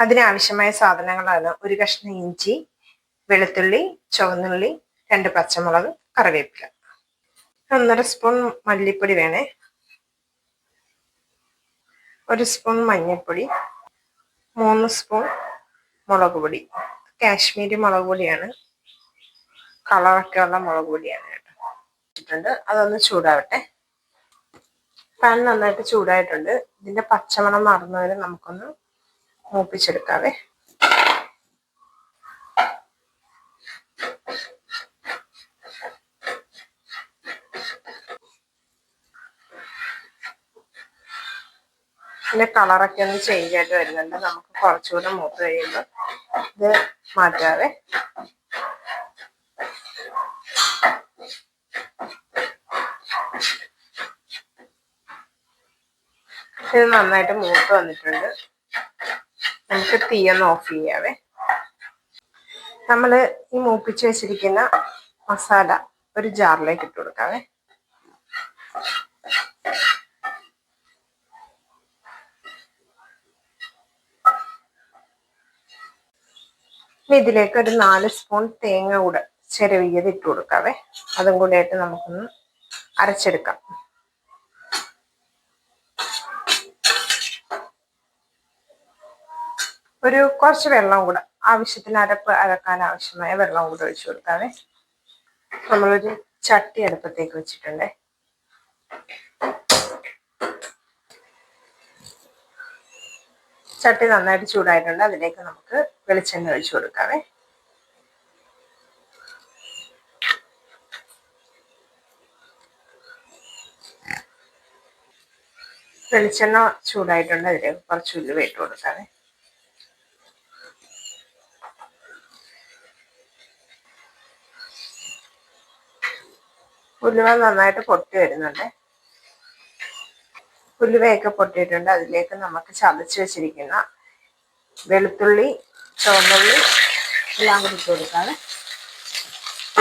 അതിനാവശ്യമായ സാധനങ്ങളാണ് ഒരു കഷ്ണം ഇഞ്ചി വെളുത്തുള്ളി ചുവന്നുള്ളി രണ്ട് പച്ചമുളക് കറിവേപ്പില. ഒന്നര സ്പൂൺ മല്ലിപ്പൊടി വേണേ. ഒരു സ്പൂൺ മഞ്ഞൾപ്പൊടി മൂന്ന് സ്പൂൺ മുളക് പൊടി. കാശ്മീരി മുളക് പൊടിയാണ്. കളറൊക്കെ ഉള്ള മുളക് പൊടിയാണ് കേട്ടോ. അതൊന്ന് ചൂടാവട്ടെ. പാൻ നന്നായിട്ട് ചൂടായിട്ടുണ്ട്. ഇതിന്റെ പച്ചമണം മാറുന്നവരെ നമുക്കൊന്ന് മൂപ്പിച്ചെടുക്കാവേ. പിന്നെ കളറൊക്കെ ഒന്ന് ചേഞ്ച് ആയിട്ട് വരുന്നുണ്ട്. നമുക്ക് കുറച്ചുകൂടെ മൂത്ത് കഴിയുമ്പോൾ ഇത് മാറ്റാവേ. ഇത് നന്നായിട്ട് മൂത്ത് വന്നിട്ടുണ്ട്. നമുക്ക് തീയൊന്ന് ഓഫ് ചെയ്യാവേ. നമ്മൾ ഈ മൂപ്പിച്ച് വെച്ചിരിക്കുന്ന മസാല ഒരു ജാറിലേക്ക് ഇട്ട് കൊടുക്കാവേ. ഇതിലേക്ക് ഒരു നാല് സ്പൂൺ തേങ്ങ കൂടെ ചെരവിയത് ഇട്ട് കൊടുക്കാവേ. അതും കൂടെ ആയിട്ട് നമുക്കൊന്ന് അരച്ചെടുക്കാം. ഒരു കുറച്ച് വെള്ളം കൂടെ ആവശ്യത്തിന് അരപ്പ് അരക്കാൻ ആവശ്യമായ വെള്ളം കൂടെ ഒഴിച്ചു കൊടുക്കാവേ നമ്മളൊരു ചട്ടി അടുപ്പത്തേക്ക് വെച്ചിട്ടുണ്ടേ. ചട്ടി നന്നായിട്ട് ചൂടായിട്ടുണ്ട്. അതിലേക്ക് നമുക്ക് വെളിച്ചെണ്ണ ഒഴിച്ചു കൊടുക്കാവേ വെളിച്ചെണ്ണ ചൂടായിട്ടുണ്ട്. അതിലേക്ക് കുറച്ച് ഉലുവ ഇട്ട് കൊടുക്കാവേ ഉലുവ നന്നായിട്ട് പൊട്ടി വരുന്നുണ്ട്. ഉലുവയൊക്കെ പൊട്ടിയിട്ടുണ്ട്. അതിലേക്ക് നമുക്ക് ചതച്ച് വെച്ചിരിക്കുന്ന വെളുത്തുള്ളി ചുവന്നുള്ളി എല്ലാം കൂടി ഇട്ട് കൊടുക്കാണ്.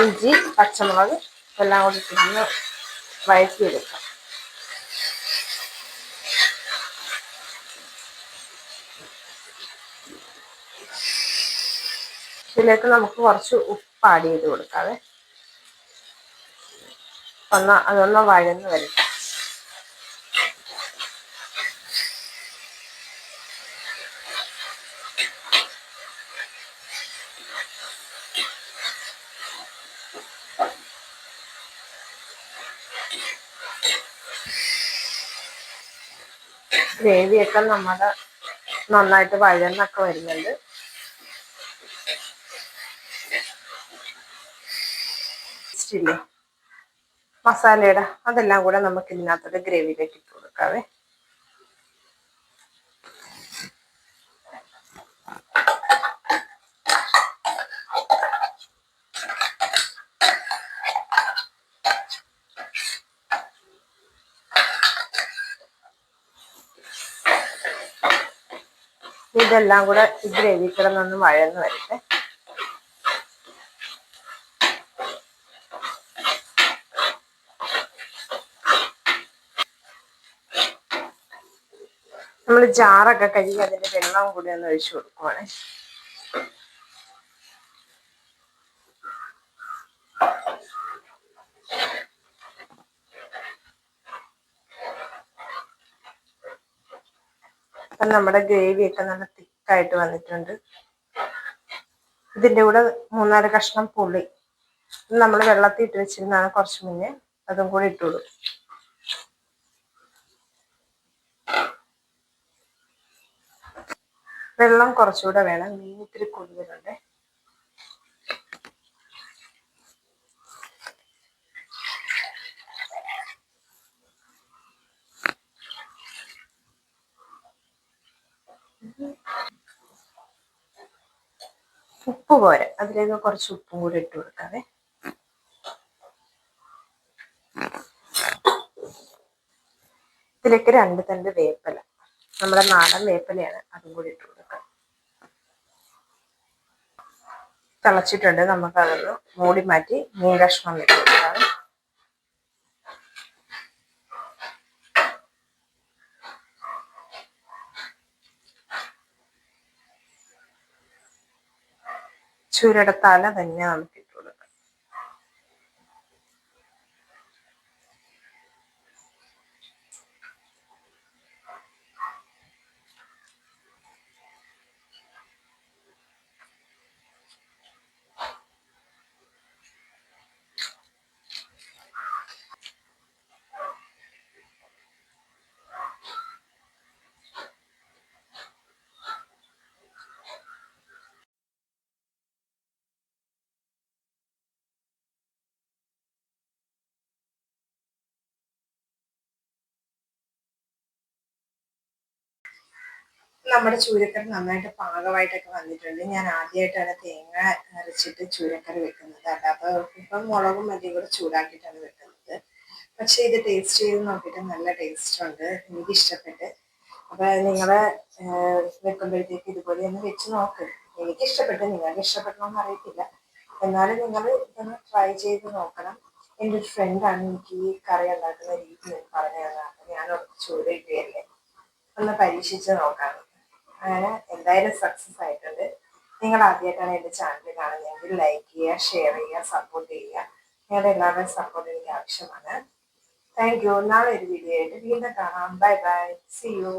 ഇഞ്ചി പച്ചമുളക് എല്ലാം കൂടി ഇട്ടിരുന്ന് വഴറ്റിയെടുക്കാം ഇതിലേക്ക് നമുക്ക് കുറച്ച് ഉപ്പ് ആഡ് ചെയ്ത് കൊടുക്കാതെ ഒന്ന് അതൊന്ന് വഴന്ന് വരട്ടെ. ഗ്രേവിയൊക്കെ നമ്മുടെ നന്നായിട്ട് വഴന്നൊക്കെ വരുന്നുണ്ട്. ഇല്ലേ? മസാലയുടെ അതെല്ലാം കൂടെ നമുക്ക് ഇതിനകത്തൊരു ഗ്രേവിയിലേക്ക് ഇട്ട് കൊടുക്കാവേ. ഇതെല്ലാം കൂടെ ഗ്രേവി കിടന്നൊന്ന് വഴന്ന് വരട്ടെ. നമ്മൾ ജാറൊക്കെ കഴുകി അതിന്റെ വെള്ളം കൂടി ഒന്ന് ഒഴിച്ചു കൊടുക്കുവാണേ. അപ്പം നമ്മുടെ ഗ്രേവി ഒക്കെ നല്ല തിക്കായിട്ട് വന്നിട്ടുണ്ട്. ഇതിന്റെ കൂടെ മൂന്നാൽ കഷ്ണം പുളി. നമ്മൾ വെള്ളത്തിൽ ഇട്ട് വെച്ചിരുന്നാണ് കുറച്ച് മുന്നേ. അതും കൂടി ഇട്ടുള്ളൂ വെള്ളം കുറച്ചുകൂടെ വേണം. മീൻ ഇത്തിരി കൂടുതലുണ്ട്. ഉപ്പ് പോരെ. അതിലേക്ക് കുറച്ച് ഉപ്പും കൂടി ഇട്ട് കൊടുക്കാവേ. ഇതിലേക്ക് രണ്ട് തണ്ട് വേപ്പല. നമ്മുടെ നാടൻ വേപ്പലയാണ് അതും കൂടി ഇട്ട് തിളച്ചിട്ടുണ്ട്. നമുക്ക് അതൊന്ന് മൂടി മാറ്റി മീൻ കഷ്ണം വെച്ച് ചുരടത്താല തന്നെയാണ്. നമ്മുടെ ചൂരക്കറി നന്നായിട്ട് പാകമായിട്ടൊക്കെ വന്നിട്ടുണ്ട്. ഞാൻ ആദ്യമായിട്ടാണ് തേങ്ങ അരച്ചിട്ട് ചൂരക്കറി വെക്കുന്നത്. അല്ലാതെ ഇപ്പം മുളകും മല്ലിയും കൂടെ ചൂടാക്കിയിട്ടാണ് വെക്കുന്നത്. പക്ഷെ ഇത് ടേസ്റ്റ് ചെയ്ത് നോക്കിയിട്ട് നല്ല ടേസ്റ്റ് ഉണ്ട്. എനിക്ക് ഇഷ്ടപ്പെട്ട് അപ്പൊ നിങ്ങളെ വെക്കുമ്പോഴത്തേക്ക് ഇതുപോലെ ഒന്ന് വെച്ച് നോക്ക്. എനിക്ക് ഇഷ്ടപ്പെട്ടു നിങ്ങൾക്ക് ഇഷ്ടപ്പെടണമെന്ന് അറിയത്തില്ല. എന്നാലും നിങ്ങൾ ഇതൊന്ന് ട്രൈ ചെയ്ത് നോക്കണം. എന്റെ ഒരു ഫ്രണ്ടാണ് എനിക്ക് ഈ കറി ഉണ്ടാക്കുന്ന രീതി പറഞ്ഞു തന്നത്. ഞാൻ ചൂട് കിട്ടിയല്ലേ ഒന്ന് പരീക്ഷിച്ച് നോക്കാം. അങ്ങനെ എന്തായാലും സക്സസ് ആയിട്ടുണ്ട്. നിങ്ങൾ ആദ്യമായിട്ടാണ് എന്റെ ചാനൽ കാണുന്നതെങ്കിൽ ലൈക്ക് ചെയ്യുക ഷെയർ ചെയ്യുക സപ്പോർട്ട് ചെയ്യുക. നിങ്ങളുടെ എല്ലാവരുടെയും സപ്പോർട്ട് എനിക്ക് ആവശ്യമാണ്. താങ്ക് യു നാളെ ഒരു വീഡിയോ ആയിട്ട് വീണ്ടും കാണാം. Bye bye C U